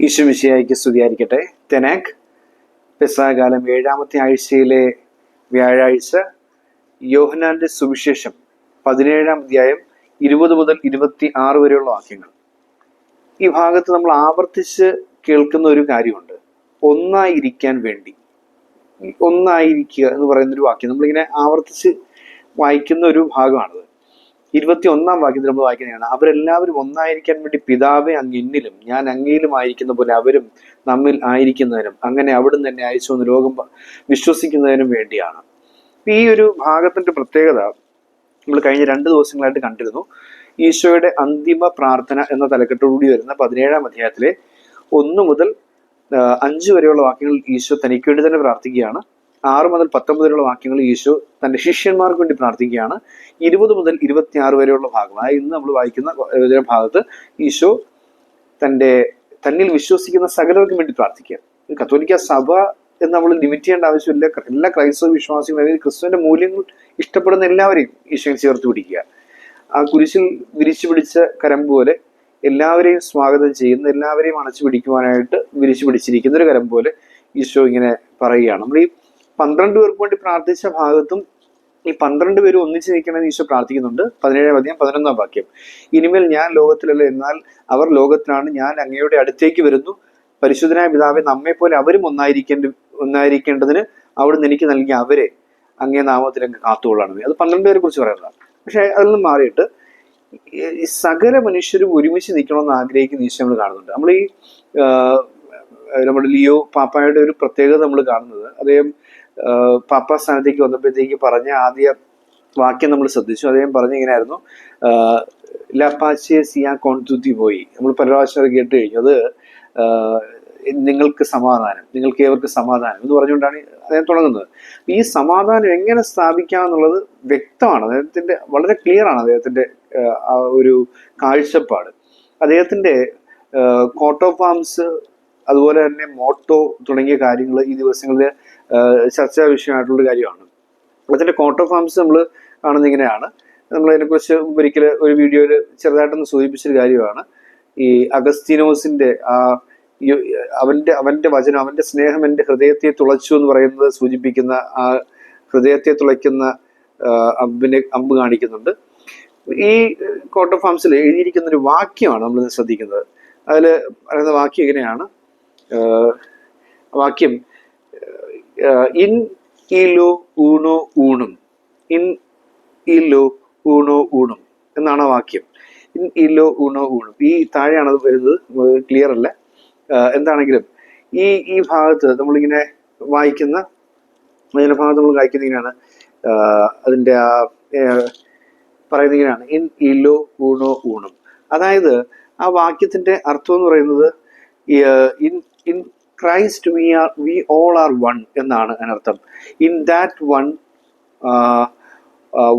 ഈശുമിശിയായിക്ക് സ്തുതിയായിരിക്കട്ടെ. തെനാക് പെസാകാലം ഏഴാമത്തെ ആഴ്ചയിലെ വ്യാഴാഴ്ച യോഹനാന്റെ സുവിശേഷം പതിനേഴാം അധ്യായം ഇരുപത് മുതൽ ഇരുപത്തി ആറ് വരെയുള്ള വാക്യങ്ങൾ. ഈ ഭാഗത്ത് നമ്മൾ ആവർത്തിച്ച് കേൾക്കുന്ന ഒരു കാര്യമുണ്ട്. ഒന്നായിരിക്കാൻ വേണ്ടി. ഒന്നായിരിക്കുക എന്ന് പറയുന്നൊരു വാക്യം. നമ്മളിങ്ങനെ ആവർത്തിച്ച് വായിക്കുന്ന ഒരു ഭാഗമാണത്. ഇരുപത്തി ഒന്നാം വാക്യത്തിൽ നമ്മൾ വായിക്കുന്നതാണ്. അവരെല്ലാവരും ഒന്നായിരിക്കാൻ വേണ്ടി പിതാവെ അങ്ങ് എന്നിലും ഞാൻ അങ്ങയിലും ആയിരിക്കുന്ന പോലെ അവരും നമ്മിൽ ആയിരിക്കുന്നതിനും അങ്ങനെ അവിടുന്ന് തന്നെ അയച്ചു എന്ന് ലോകം വിശ്വസിക്കുന്നതിനും വേണ്ടിയാണ്. ഈ ഒരു ഭാഗത്തിന്റെ പ്രത്യേകത നമ്മൾ കഴിഞ്ഞ രണ്ട് ദിവസങ്ങളായിട്ട് കണ്ടിരുന്നു. ഈശോയുടെ അന്തിമ പ്രാർത്ഥന എന്ന തലക്കെട്ടോടുകൂടി വരുന്ന പതിനേഴാം അധ്യായത്തിലെ ഒന്ന് മുതൽ അഞ്ച് വരെയുള്ള വാക്യങ്ങൾ ഈശോ തനിക്ക് വേണ്ടി തന്നെ പ്രാർത്ഥിക്കുകയാണ്. ആറ് മുതൽ പത്തൊമ്പത് വരെയുള്ള വാക്യങ്ങൾ ഈശോ തന്റെ ശിഷ്യന്മാർക്ക് വേണ്ടി പ്രാർത്ഥിക്കുകയാണ്. ഇരുപത് മുതൽ ഇരുപത്തിയാറ് വരെയുള്ള ഭാഗം അതായത് ഇന്ന് നമ്മൾ വായിക്കുന്ന ഭാഗത്ത് ഈശോ തന്റെ തന്നിൽ വിശ്വസിക്കുന്ന സകലർക്കും വേണ്ടി പ്രാർത്ഥിക്കുക. കത്തോലിക്ക സഭ എന്ന് നമ്മൾ ലിമിറ്റ് ചെയ്യേണ്ട ആവശ്യമില്ല. എല്ലാ ക്രൈസ്തവ വിശ്വാസികളും അല്ലെങ്കിൽ ക്രിസ്തുവിന്റെ മൂല്യങ്ങൾ ഇഷ്ടപ്പെടുന്ന എല്ലാവരെയും ഈശോയിൽ ചേർത്ത് പിടിക്കുക. ആ കുരിശിൽ വിരിച്ചു പിടിച്ച കരം പോലെ എല്ലാവരെയും സ്വാഗതം ചെയ്യുന്ന എല്ലാവരെയും അണച്ചു പിടിക്കുവാനായിട്ട് വിരിച്ചു പിടിച്ചിരിക്കുന്ന ഒരു കരം പോലെ ഈശോ ഇങ്ങനെ പറയുകയാണ്. നമ്മൾ ഈ പന്ത്രണ്ട് പേർക്ക് വേണ്ടി പ്രാർത്ഥിച്ച ഭാഗത്തും ഈ പന്ത്രണ്ട് പേരും ഒന്നിച്ച് നിൽക്കണമെന്ന് ഈശോ പ്രാർത്ഥിക്കുന്നുണ്ട്. പതിനേഴാം അധികം പതിനൊന്നാം വാക്യം. ഇനിമേൽ ഞാൻ ലോകത്തിലല്ല എന്നാൽ അവർ ലോകത്തിലാണ്. ഞാൻ അങ്ങയുടെ അടുത്തേക്ക് വരുന്നു. പരിശുദ്ധനായ പിതാവെ നമ്മെ പോലെ അവരും ഒന്നായിരിക്കേണ്ട ഒന്നായിരിക്കേണ്ടതിന് അവിടുന്ന് എനിക്ക് നൽകിയ അവരെ അങ്ങേ നാമത്തിൽ അങ്ങ് കാത്തുകൊള്ളാണ് അത് പന്ത്രണ്ട് പേരെ കുറിച്ച് പറയുന്നതാണ്. പക്ഷെ അതിൽ നിന്ന് മാറിയിട്ട് സകല മനുഷ്യരും ഒരുമിച്ച് നിൽക്കണമെന്ന് ആഗ്രഹിക്കുന്ന ഈശോ നമ്മൾ കാണുന്നുണ്ട്. നമ്മൾ ഈ നമ്മുടെ ലിയോ പാപ്പായുടെ ഒരു പ്രത്യേകത നമ്മൾ കാണുന്നത്. അദ്ദേഹം പാപ്പ സ്ഥാനത്തേക്ക് വന്നപ്പോഴത്തേക്ക് പറഞ്ഞ ആദ്യ വാക്യം നമ്മൾ ശ്രദ്ധിച്ചു. അദ്ദേഹം പറഞ്ഞ ഇങ്ങനെയായിരുന്നു ആഹ്, ലപ്പാച്ചിയെ സിയാ കോൺതുത്തി പോയി. നമ്മൾ പല പ്രാവശ്യം കേട്ട് കഴിഞ്ഞു. അത് നിങ്ങൾക്ക് സമാധാനം നിങ്ങൾക്ക് ഏവർക്ക് സമാധാനം എന്ന് പറഞ്ഞുകൊണ്ടാണ് അദ്ദേഹം തുടങ്ങുന്നത്. ഈ സമാധാനം എങ്ങനെ സ്ഥാപിക്കാം എന്നുള്ളത് വ്യക്തമാണ്. അദ്ദേഹത്തിന്റെ വളരെ ക്ലിയർ ആണ് അദ്ദേഹത്തിന്റെ ആ ഒരു കാഴ്ചപ്പാട്. അദ്ദേഹത്തിന്റെ ഓഫ് ഫാംസ് അതുപോലെ തന്നെ മോട്ടോ തുടങ്ങിയ കാര്യങ്ങൾ ഈ ദിവസങ്ങളിൽ ചർച്ചാ വിഷയമായിട്ടുള്ള കാര്യമാണ്. അതിന്റെ കോട്ടോ ഫാംസ് നമ്മൾ കാണുന്ന ഇങ്ങനെയാണ്. നമ്മൾ അതിനെക്കുറിച്ച് ഒരിക്കൽ ഒരു വീഡിയോയിൽ ചെറുതായിട്ടൊന്ന് സൂചിപ്പിച്ചൊരു കാര്യമാണ്. ഈ അഗസ്തീനോസിന്റെ ആ അവന്റെ അവന്റെ വചനം അവന്റെ സ്നേഹം എന്റെ ഹൃദയത്തെ തുളച്ചു എന്ന് പറയുന്നത് സൂചിപ്പിക്കുന്ന ആ ഹൃദയത്തെ തുളയ്ക്കുന്ന അമ്പിനെ അമ്പ് കാണിക്കുന്നുണ്ട്. ഈ കോട്ടോ ഫാംസിൽ എഴുതിയിരിക്കുന്ന ഒരു വാക്യമാണ് നമ്മൾ ശ്രദ്ധിക്കുന്നത്. അതിൽ പറയുന്ന വാക്യം എങ്ങനെയാണ് വാക്യം ഇൻ ഇലോ ഊണു ഊണും. ഇൻ ഇലോ ഊണു ഊണും എന്നാണ് വാക്യം. ഇൻ ഇലോ ഊണു ഊണും. ഈ താഴെയാണ് അത് വരുന്നത്. ക്ലിയർ അല്ല. എന്താണെങ്കിലും ഈ ഈ ഭാഗത്ത് നമ്മളിങ്ങനെ വായിക്കുന്ന അതിന്റെ ഭാഗത്ത് നമ്മൾ വായിക്കുന്ന ഇങ്ങനെയാണ്. അതിന്റെ ആ പറയുന്ന ഇങ്ങനെയാണ്. ഇൻ ഇലോ ഊണോ ഊണും. അതായത് ആ വാക്യത്തിന്റെ അർത്ഥം എന്ന് പറയുന്നത് in in Christ we are we all are one എന്നാണ് അതിനർത്ഥം. In that one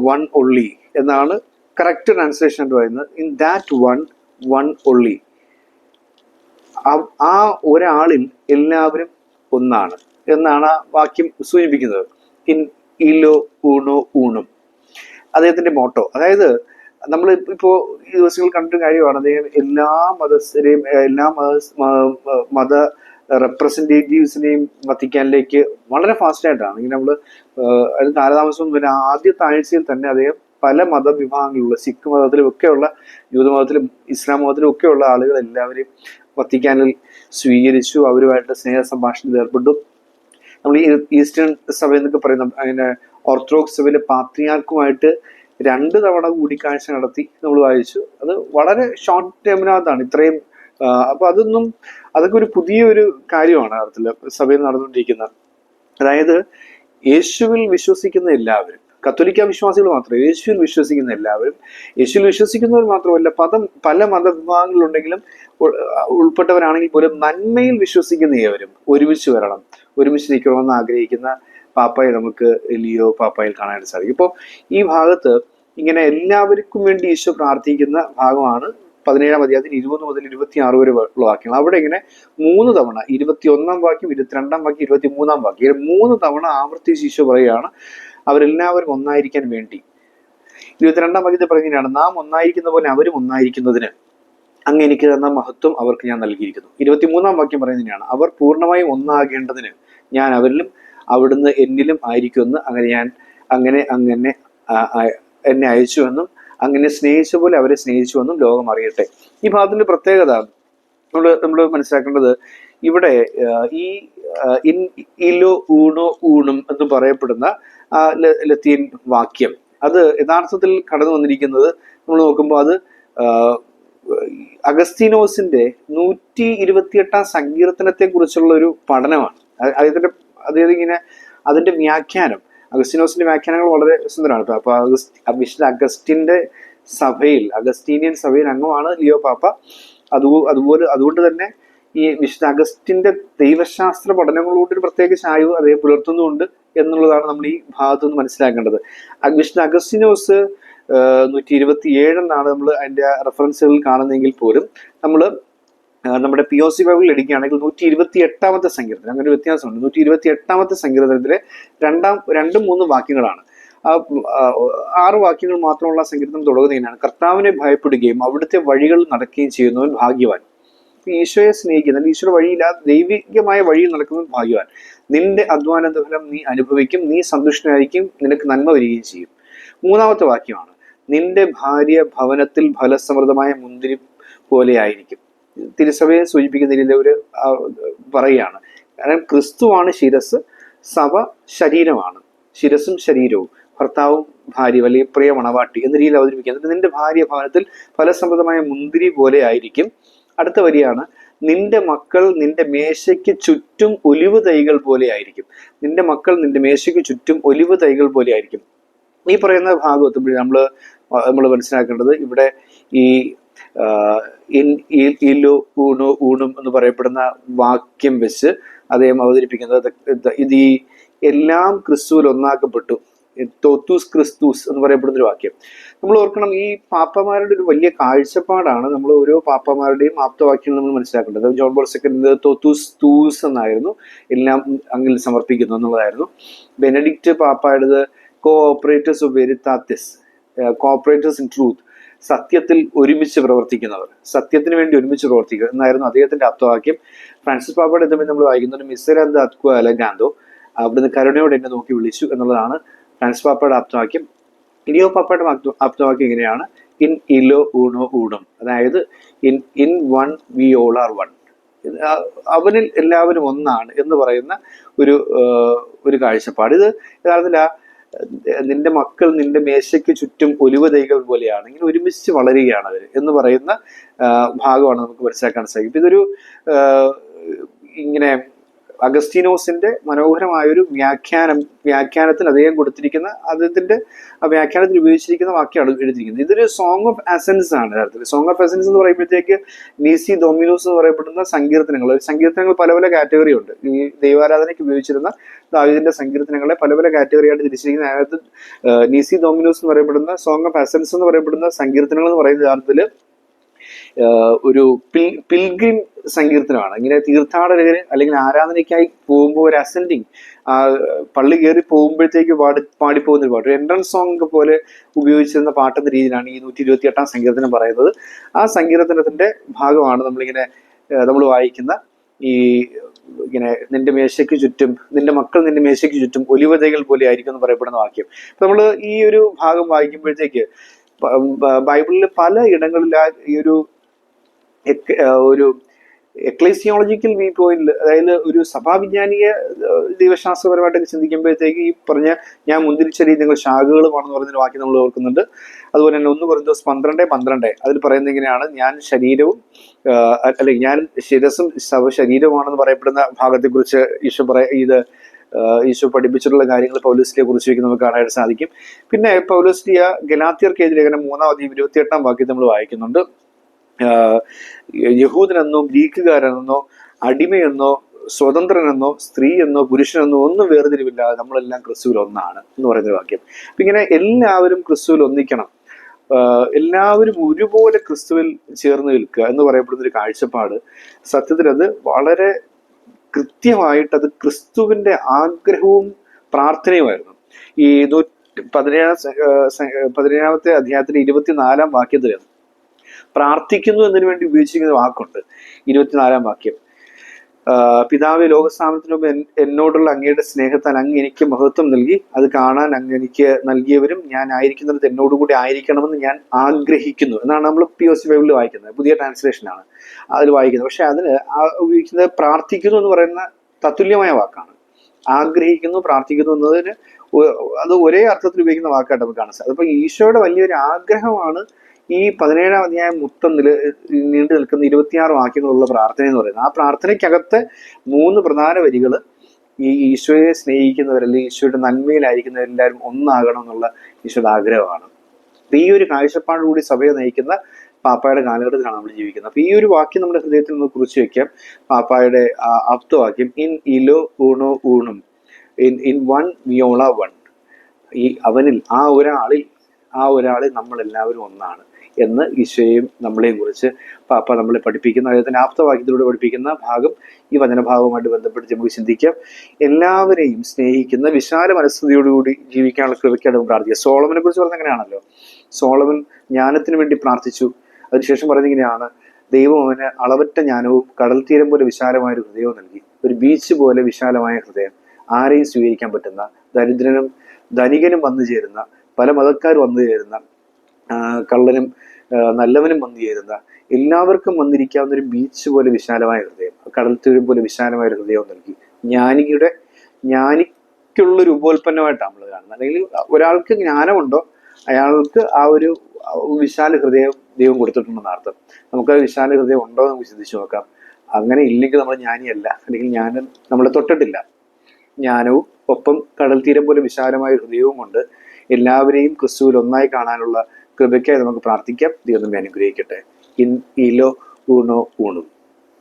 one only എന്നാണ് കറക്റ്റ് ട്രാൻസ്ലേഷൻ പറയുന്നത്. In that one one only ആ ഒരാളിൽ എല്ലാവരും ഒന്നാണ് എന്നാണ് ആ വാക്യം സൂചിപ്പിക്കുന്നത്. ഇൻ ഇലോ ഊണോ ഊണും അദ്ദേഹത്തിന്റെ മോട്ടോ അതായത് നമ്മൾ ഇപ്പോ ഈ ദിവസങ്ങൾ കണ്ടൊരു കാര്യമാണ്. അദ്ദേഹം എല്ലാ മതസ്ഥരെയും എല്ലാ മത മത റെപ്രസെന്റേറ്റീവ്സിനെയും വത്തിക്കാനിലേക്ക് വളരെ ഫാസ്റ്റ് ആയിട്ടാണ് ഇങ്ങനെ നമ്മൾ അതിന് കാലതാമസം പിന്നെ ആദ്യത്തെ ആഴ്ചയിൽ തന്നെ അദ്ദേഹം പല മതവിഭാഗങ്ങളിലുള്ള സിഖ് മതത്തിലും ഒക്കെയുള്ള ജൂതമതത്തിലും ഇസ്ലാം മതത്തിലും ഒക്കെയുള്ള ആളുകൾ എല്ലാവരെയും വത്തിക്കാനിൽ സ്വീകരിച്ചു. അവരുമായിട്ട് സ്നേഹ സംഭാഷണത്തിൽ ഏർപ്പെട്ടു. നമ്മൾ ഈ ഈസ്റ്റേൺ സഭ എന്നൊക്കെ പറയുന്ന അങ്ങനെ ഓർത്തഡോക്സ് സഭയിലെ പാത്രിയാർക്കുമായിട്ട് രണ്ട് തവണ കൂടിക്കാഴ്ച നടത്തി നമ്മൾ വായിച്ചു. അത് വളരെ ഷോർട്ട് ടൈമിനകത്താണ് ഇത്രയും അപ്പൊ അതൊന്നും അതൊക്കെ ഒരു പുതിയൊരു കാര്യമാണ് അർത്ഥത്തിൽ സഭയിൽ നടന്നുകൊണ്ടിരിക്കുന്ന. അതായത് യേശുവിൽ വിശ്വസിക്കുന്ന എല്ലാവരും കത്തോലിക്ക വിശ്വാസികൾ മാത്രം യേശുവിൽ വിശ്വസിക്കുന്ന എല്ലാവരും യേശുവിൽ വിശ്വസിക്കുന്നവർ മാത്രമല്ല പദം പല മതവിഭാഗങ്ങളുണ്ടെങ്കിലും ഉൾ- ഉൾപ്പെട്ടവരാണെങ്കിൽ പോലും നന്മയിൽ വിശ്വസിക്കുന്ന ഏവരും ഒരുമിച്ച് വരണം. ഒരുമിച്ച് നിൽക്കണമെന്ന് ആഗ്രഹിക്കുന്ന പാപ്പായി നമുക്ക് ലിയോ പാപ്പായിൽ കാണാൻ സാധിക്കും. ഇപ്പോൾ ഈ ഭാഗത്ത് ഇങ്ങനെ എല്ലാവർക്കും വേണ്ടി ഈശോ പ്രാർത്ഥിക്കുന്ന ഭാഗമാണ് പതിനേഴാം അധ്യായത്തിന് ഇരുപത് മുതൽ ഇരുപത്തി ആറ് വരെ ഉള്ള വാക്യങ്ങൾ. അവിടെ ഇങ്ങനെ മൂന്ന് തവണ ഇരുപത്തി ഒന്നാം വാക്യം ഇരുപത്തിരണ്ടാം വാക്യം ഇരുപത്തി മൂന്നാം വാക്യം ഇങ്ങനെ മൂന്ന് തവണ ആവർത്തിച്ച് ഈശോ പറയുകയാണ് അവരെല്ലാവരും ഒന്നായിരിക്കാൻ വേണ്ടി. ഇരുപത്തിരണ്ടാം വാക്യത്തിൽ പറയുന്നതിനാണ് നാം ഒന്നായിരിക്കുന്ന പോലെ അവരും ഒന്നായിരിക്കുന്നതിന് അങ്ങ് എനിക്ക് തന്ന മഹത്വം അവർക്ക് ഞാൻ നൽകിയിരിക്കുന്നു. ഇരുപത്തിമൂന്നാം വാക്യം പറയുന്നതിനാണ് അവർ പൂർണമായും ഒന്നാകേണ്ടതിന് ഞാൻ അവരിലും അവിടുന്ന് എന്നിലും ആയിരിക്കുമെന്ന് അങ്ങനെ ഞാൻ അങ്ങനെ അങ്ങനെ എന്നെ അയച്ചുവെന്നും അങ്ങനെ സ്നേഹിച്ച പോലെ അവരെ സ്നേഹിച്ചുവെന്നും ലോകം അറിയട്ടെ. ഈ ഭാഗത്തിന്റെ പ്രത്യേകത നമ്മൾ നമ്മൾ മനസ്സിലാക്കേണ്ടത് ഇവിടെ ഈ ഇൻ ഇലോ ഊണോ ഊണും എന്ന് പറയപ്പെടുന്ന ലത്തീൻ വാക്യം. അത് യഥാർത്ഥത്തിൽ കടന്നു വന്നിരിക്കുന്നത് നമ്മൾ നോക്കുമ്പോൾ അത് അഗസ്തീനോസിന്റെ നൂറ്റി ഇരുപത്തിയെട്ടാം സങ്കീർത്തനത്തെ കുറിച്ചുള്ള ഒരു പഠനമാണ് അതിന്റെ അതായത് ഇങ്ങനെ അതിന്റെ വ്യാഖ്യാനം. അഗസ്തീനോസിന്റെ വ്യാഖ്യാനങ്ങൾ വളരെ സുന്ദരമാണ് അപ്പൊ അഗസ്റ്റ് വിശുദ്ധ അഗസ്റ്റിന്റെ സഭയിൽ അഗസ്റ്റീനിയൻ സഭയിൽ അംഗമാണ് ലിയോ പാപ്പ. അത് അതുപോലെ അതുകൊണ്ട് തന്നെ ഈ വിശുദ്ധ അഗസ്റ്റിന്റെ ദൈവശാസ്ത്ര പഠനങ്ങളോട് ഒരു പ്രത്യേക ചായവ് അതേ പുലർത്തുന്നുണ്ട് എന്നുള്ളതാണ് നമ്മൾ ഈ ഭാഗത്തു നിന്ന് മനസ്സിലാക്കേണ്ടത്. വിശുദ്ധ അഗസ്റ്റിനോസ് നൂറ്റി ഇരുപത്തി ഏഴെന്നാണ് നമ്മൾ അതിന്റെ റെഫറൻസുകളിൽ കാണുന്നതെങ്കിൽ പോലും നമ്മൾ നമ്മുടെ പി ഒ സി ബൈബിളിൽ എടുക്കുകയാണെങ്കിൽ നൂറ്റി ഇരുപത്തി എട്ടാമത്തെ സങ്കീർത്തനം അങ്ങനെ ഒരു വ്യത്യാസമുണ്ട്. നൂറ്റി ഇരുപത്തി എട്ടാമത്തെ സങ്കീർത്തനത്തിലെ രണ്ടാം രണ്ടും മൂന്നും വാക്യങ്ങളാണ്. ആറ് വാക്യങ്ങൾ മാത്രമുള്ള സങ്കീർത്തനം തുടങ്ങുന്നതിനാണ് കർത്താവിനെ ഭയപ്പെടുകയും അവിടുത്തെ വഴികൾ നടക്കുകയും ചെയ്യുന്നവൻ ഭാഗ്യവാൻ. ഈശോയെ സ്നേഹിക്കുന്ന അല്ലെങ്കിൽ വഴിയില്ലാതെ ദൈവികമായ വഴിയിൽ നടക്കുന്നവൻ ഭാഗ്യവാൻ. നിന്റെ അധ്വാനത ഫലം നീ അനുഭവിക്കും നീ സന്തുഷ്ടനായിരിക്കും നിനക്ക് നന്മ വരികയും ചെയ്യും. മൂന്നാമത്തെ വാക്യമാണ് നിന്റെ ഭാര്യ ഭവനത്തിൽ ഫലസമൃദ്ധമായ മുന്തിരി പോലെയായിരിക്കും തിരുസഭയെ സൂചിപ്പിക്കുന്ന രീതിയിൽ ഒരു പറയുകയാണ്. കാരണം ക്രിസ്തുവാണ് ശിരസ് സഭ ശരീരമാണ്. ശിരസും ശരീരവും. ഭർത്താവും ഭാര്യ അല്ലെങ്കിൽ പ്രിയ മണവാട്ടി എന്ന രീതിയിൽ അവതരിപ്പിക്കുക എന്നിട്ട് നിന്റെ ഭാര്യ ഭവനത്തിൽ ഫലസമൃദ്ധമായ മുന്തിരി പോലെ ആയിരിക്കും. അടുത്ത വരിയാണ് നിന്റെ മക്കൾ നിന്റെ മേശയ്ക്ക് ചുറ്റും ഒലിവ് തൈകൾ പോലെ ആയിരിക്കും. നിന്റെ മക്കൾ നിന്റെ മേശയ്ക്ക് ചുറ്റും ഒലിവ് തൈകൾ പോലെ ആയിരിക്കും. ഈ പറയുന്ന ഭാഗം എത്തുമ്പോഴേ നമ്മൾ നമ്മൾ മനസ്സിലാക്കേണ്ടത് ഇവിടെ ഈ ആ, ഇൻ- ഇ- ഇലു ഊണു ഊണും എന്ന് പറയപ്പെടുന്ന വാക്യം വെച്ച് അദ്ദേഹം അവതരിപ്പിക്കുന്നത് ഇത് ഈ എല്ലാം ക്രിസ്തുവിൽ ഒന്നാക്കപ്പെട്ടു. തോത്തൂസ് ക്രിസ്തുസ് എന്ന് പറയപ്പെടുന്ന ഒരു വാക്യം. നമ്മൾ ഓർക്കണം ഈ പാപ്പമാരുടെ ഒരു വലിയ കാഴ്ചപ്പാടാണ് നമ്മൾ ഓരോ പാപ്പമാരുടെയും ആപ്തവാക്യം നമ്മൾ മനസ്സിലാക്കേണ്ടത്. ജോൺ ബോൾ സെക്കൻഡ് തോത്തൂസ് തൂസ് എന്നായിരുന്നു. എല്ലാം അങ്ങിൽ സമർപ്പിക്കുന്നു എന്നുള്ളതായിരുന്നു. ബെനഡിക്റ്റ് പാപ്പായുടേത് കോ ഓപ്പറേറ്റേഴ്സ് ഓഫ് വെരിത്താത്തിസ് കോപ്പറേറ്റേഴ്സ് ഇൻ ട്രൂത്ത് സത്യത്തിൽ ഒരുമിച്ച് പ്രവർത്തിക്കുന്നവർ സത്യത്തിന് വേണ്ടി ഒരുമിച്ച് പ്രവർത്തിക്കുക എന്നായിരുന്നു അദ്ദേഹത്തിന്റെ ആപ്തവാക്യം ഫ്രാൻസിസ് പാപ്പയുടെ തമ്മിൽ നമ്മൾ വായിക്കുന്നത് മിസരന്ത അത്കു അലഗാന്തോ അവിടുന്ന് കരുണയോടെ എന്നെ നോക്കി വിളിച്ചു എന്നുള്ളതാണ് ഫ്രാൻസിസ് പാപ്പയുടെ ആപ്തവാക്യം ഇനിയോ പാപ്പയുടെ ആപ്ത- ആപ്തവാക്യം ഇങ്ങനെയാണ്. ഇൻ ഇലോ ഊണോ ഊണും അതായത് in in one we all are one അവനിൽ എല്ലാവരും ഒന്നാണ് എന്ന് പറയുന്ന ഒരു ഒരു കാഴ്ചപ്പാട്. ഇത് യഥാർത്ഥത്തിൽ ആ നിന്റെ മക്കൾ നിന്റെ മേശയ്ക്ക് ചുറ്റും ഒലിവ് തൈകൾ പോലെയാണ്. ഇങ്ങനെ ഒരുമിച്ച് വളരുകയാണ് അവർ എന്ന് പറയുന്ന ഭാഗമാണ് നമുക്ക് മനസ്സിലാക്കാൻ സാധിക്കും. ഇതൊരു ഇങ്ങനെ അഗസ്റ്റീനോസിന്റെ മനോഹരമായ ഒരു വ്യാഖ്യാനം വ്യാഖ്യാനത്തിൽ അദ്ദേഹം കൊടുത്തിരിക്കുന്ന അദ്ദേഹത്തിന്റെ വ്യാഖ്യാനത്തിൽ ഉപയോഗിച്ചിരിക്കുന്ന വാക്യമാണ് എഴുതിയിരിക്കുന്നത്. ഇതൊരു സോങ് ഓഫ് അസൻസ് ആണ് യഥാർത്ഥത്തിൽ. സോങ് ഓഫ് അസൻസ് എന്ന് പറയുമ്പോഴത്തേക്ക് നീസി ഡൊമിനോസ് എന്ന് പറയപ്പെടുന്ന സങ്കീർത്തനങ്ങൾ സങ്കീർത്തനങ്ങൾ പല പല കാറ്റഗറി ഉണ്ട്. ഈ ദൈവാരാധനയ്ക്ക് ഉപയോഗിച്ചിരുന്ന ദാവിദിന്റെ സങ്കീർത്തനങ്ങളെ പല പല കാറ്റഗറി ആയിട്ട് തിരിച്ചിരിക്കുന്ന അതായത് നീസി ഡോമിനോസ് എന്ന് പറയപ്പെടുന്ന സോങ് ഓഫ് അസൻസ് എന്ന് പറയപ്പെടുന്ന സങ്കീർത്തനങ്ങൾ എന്ന് പറയുന്ന യഥാർത്ഥത്തിൽ ഒരു പിൽ പിൽഗ്രിം സങ്കീർത്തനമാണ്. ഇങ്ങനെ തീർത്ഥാടകര് അല്ലെങ്കിൽ ആരാധനയ്ക്കായി പോകുമ്പോൾ ഒരു അസെൻഡിങ് പള്ളി കയറി പോകുമ്പോഴത്തേക്ക് പാടി പാടിപ്പോകുന്ന ഒരു പാട്ട്. എൻട്രൻസ് സോങ് പോലെ ഉപയോഗിച്ചിരുന്ന പാട്ടെന്ന രീതിയിലാണ് ഈ നൂറ്റി ഇരുപത്തി എട്ടാം സങ്കീർത്തനം പറയുന്നത്. ആ സങ്കീർത്തനത്തിന്റെ ഭാഗമാണ് നമ്മളിങ്ങനെ നമ്മൾ വായിക്കുന്ന ഈ ഇങ്ങനെ നിന്റെ മേശയ്ക്ക് ചുറ്റും നിന്റെ മക്കൾ നിന്റെ മേശയ്ക്ക് ചുറ്റും ഒലിവതകൾ പോലെ ആയിരിക്കും എന്ന് പറയപ്പെടുന്ന വാക്യം. നമ്മൾ ഈ ഒരു ഭാഗം വായിക്കുമ്പോഴത്തേക്ക് ബൈബിളിൽ പല ഇടങ്ങളിൽ ഈ ഒരു ഒരു എക്ലേസിയോളജിക്കൽ വ്യൂ പോയിന്റിൽ അതായത് ഒരു സഭാവിജ്ഞാനിക ദൈവശാസ്ത്രപരമായിട്ട് ദൈവശാസ്ത്രപരമായിട്ടൊക്കെ ചിന്തിക്കുമ്പോഴത്തേക്ക് ഈ പറഞ്ഞ ഞാൻ മുന്തിരിച്ച നിങ്ങൾ ശാഖകളുമാണെന്ന് പറയുന്ന വാക്യം നമ്മൾ ഓർക്കുന്നുണ്ട്. അതുപോലെ തന്നെ ഒന്ന് പറയുന്നത് പന്ത്രണ്ട് പന്ത്രണ്ട്. അതിൽ പറയുന്നത് ഇങ്ങനെയാണ് ഞാൻ ശരീരവും അല്ലെ ഞാൻ ശിരസും സഭ ശരീരവുമാണെന്ന് പറയപ്പെടുന്ന ഭാഗത്തെക്കുറിച്ച് ഈശോ പറയ ഇത് ഈശോ പഠിപ്പിച്ചിട്ടുള്ള കാര്യങ്ങൾ പൗലോസിനെ കുറിച്ച് നമുക്ക് കാണാനായിട്ട് സാധിക്കും. പിന്നെ പൗലോസ്ലിയ ഗലാത്തിയർക്കെതിരെ ലേഖനം മൂന്നാം അധികം ഇരുപത്തിയെട്ടാം വാക്യം നമ്മൾ വായിക്കുന്നുണ്ട്. യഹൂദനെന്നോ ഗ്രീക്കുകാരെന്നോ അടിമയെന്നോ സ്വതന്ത്രനെന്നോ സ്ത്രീ എന്നോ പുരുഷനെന്നോ ഒന്നും വേർതിരിവില്ലാതെ നമ്മളെല്ലാം ക്രിസ്തുവിൽ ഒന്നാണ് എന്ന് പറയുന്ന വാക്യം. അപ്പൊ ഇങ്ങനെ എല്ലാവരും ക്രിസ്തുവിൽ ഒന്നിക്കണം. എല്ലാവരും ഒരുപോലെ ക്രിസ്തുവിൽ ചേർന്ന് നിൽക്കുക എന്ന് പറയപ്പെടുന്ന ഒരു കാഴ്ചപ്പാട് സത്യത്തിൽ അത് വളരെ കൃത്യമായിട്ട് അത് ക്രിസ്തുവിന്റെ ആഗ്രഹവും പ്രാർത്ഥനയുമായിരുന്നു. ഈ നൂറ്റി പതിനേഴാം പതിനേഴാമത്തെ അധ്യായത്തിന്റെ ഇരുപത്തിനാലാം വാക്യത്തിൽ പ്രാർത്ഥിക്കുന്നു എന്നതിന് വേണ്ടി ഉപയോഗിച്ചിരിക്കുന്ന വാക്കുണ്ട്. ഇരുപത്തിനാലാം വാക്യം. പിതാവ് ലോകസ്ഥാപനത്തിന് മുമ്പ് എന്നോടുള്ള അങ്ങയുടെ സ്നേഹത്താൽ അങ്ങ് എനിക്ക് മഹത്വം നൽകി. അത് കാണാൻ അങ്ങ് എനിക്ക് നൽകിയവരും ഞാൻ ആയിരിക്കുന്നിടത്ത് എന്നോടുകൂടി ആയിരിക്കണമെന്ന് ഞാൻ ആഗ്രഹിക്കുന്നു. എന്നാണ് നമ്മൾ പി ഒ സി ബൈബിളിൽ വായിക്കുന്നത്. പുതിയ ട്രാൻസ്ലേഷനാണ് അതിൽ വായിക്കുന്നത്. പക്ഷെ അതിന് ഉപയോഗിക്കുന്നത് പ്രാർത്ഥിക്കുന്നു എന്ന് പറയുന്ന തത്തുല്യമായ വാക്കാണ്. ആഗ്രഹിക്കുന്നു പ്രാർത്ഥിക്കുന്നു എന്നതിന് അത് ഒരേ അർത്ഥത്തിൽ ഉപയോഗിക്കുന്ന വാക്കായിട്ട് നമുക്ക് കാണാൻ സാധിക്കും. അതിപ്പോൾ ഈശോയുടെ വലിയൊരു ആഗ്രഹമാണ് ഈ പതിനേഴാം അധ്യായം മൊത്തം നില നീണ്ടു നിൽക്കുന്ന ഇരുപത്തിയാറ് വാക്യങ്ങളുള്ള പ്രാർത്ഥന എന്ന് പറയുന്നത്. ആ പ്രാർത്ഥനയ്ക്കകത്ത് മൂന്ന് പ്രധാന വരികൾ ഈ ഈശോയെ സ്നേഹിക്കുന്നവർ അല്ലെങ്കിൽ ഈശോയുടെ നന്മയിലായിരിക്കുന്നവരെല്ലാവരും ഒന്നാകണം എന്നുള്ള ഈശോയുടെ ആഗ്രഹമാണ്. അപ്പം ഈ ഒരു കാഴ്ചപ്പാടുകൂടി സഭയെ നയിക്കുന്ന പാപ്പായുടെ കാലഘട്ടത്തിലാണ് നമ്മൾ ജീവിക്കുന്നത്. അപ്പം ഈ ഒരു വാക്യം നമ്മുടെ ഹൃദയത്തിൽ നിന്ന് കുറിച്ച് വയ്ക്കാം പാപ്പായുടെ അബ്ദവാക്യം ഇൻ ഇലോ ഊണോ ഊണും in in one we all one. ഈ അവനിൽ ആ ഒരാളിൽ ആ ഒരാളിൽ നമ്മളെല്ലാവരും ഒന്നാണ്. എന്ന് ഈശോയും നമ്മളെയും കുറിച്ച് പാപ്പ നമ്മളെ പഠിപ്പിക്കുന്ന അദ്ദേഹത്തിന് ആപ്തവാക്യത്തിലൂടെ പഠിപ്പിക്കുന്ന ഭാഗം ഈ വചനഭാഗവുമായിട്ട് ബന്ധപ്പെട്ട് നമുക്ക് ചിന്തിക്കാം. എല്ലാവരെയും സ്നേഹിക്കുന്ന വിശാല മനസ്ഥിതിയോടുകൂടി ജീവിക്കാനുള്ള കൃപയ്ക്കാണ് നമുക്ക് പ്രാർത്ഥിക്കുക സോളമനെ കുറിച്ച് പറഞ്ഞ അങ്ങനെയാണല്ലോ സോളമൻ ജ്ഞാനത്തിന് വേണ്ടി പ്രാർത്ഥിച്ചു. അതിനുശേഷം പറയുന്നത് ഇങ്ങനെയാണ്. ദൈവം അവന് അളവറ്റ ജ്ഞാനവും കടൽ തീരം പോലെ വിശാലമായ ഒരു ഹൃദയവും നൽകി. ഒരു ബീച്ച് പോലെ വിശാലമായ ഹൃദയം. ആരെയും സ്വീകരിക്കാൻ പറ്റുന്ന ദരിദ്രനും ധനികനും വന്നു ചേരുന്ന പല മതക്കാർ വന്നു ചേരുന്ന കള്ളനും നല്ലവനും വന്നു ചേരുന്ന എല്ലാവർക്കും വന്നിരിക്കാവുന്ന ഒരു ബീച്ച് പോലെ വിശാലമായ ഹൃദയം കടൽ തീരം പോലെ വിശാലമായ ഒരു ഹൃദയവും നൽകി. ജ്ഞാനിയുടെ ജ്ഞാനിക്കുള്ള ഒരു ഉപോൽപ്പന്നമായിട്ടാണ് നമ്മൾ കാണുന്നത്. അല്ലെങ്കിൽ ഒരാൾക്ക് ജ്ഞാനമുണ്ടോ അയാൾക്ക് ആ ഒരു വിശാല ഹൃദയം ദൈവം കൊടുത്തിട്ടുണ്ടെന്ന് അർത്ഥം. നമുക്ക് ആ വിശാല ഹൃദയം ഉണ്ടോ നമുക്ക് ചിന്തിച്ചു നോക്കാം. അങ്ങനെ ഇല്ലെങ്കിൽ നമ്മൾ ജ്ഞാനിയല്ല. അല്ലെങ്കിൽ ജ്ഞാനം നമ്മളെ തൊട്ടിട്ടില്ല. ജ്ഞാനവും ഒപ്പം കടൽ തീരം പോലെ വിശാലമായ ഹൃദയവും കൊണ്ട് എല്ലാവരെയും ക്രിസ്തുവിൽ ഒന്നായി കാണാനുള്ള കൃപയ്ക്കായി നമുക്ക് പ്രാർത്ഥിക്കാം. ദൈവം നമ്മെ അനുഗ്രഹിക്കട്ടെ. ഇൻ ഇലോ ഊണോ ഊണും.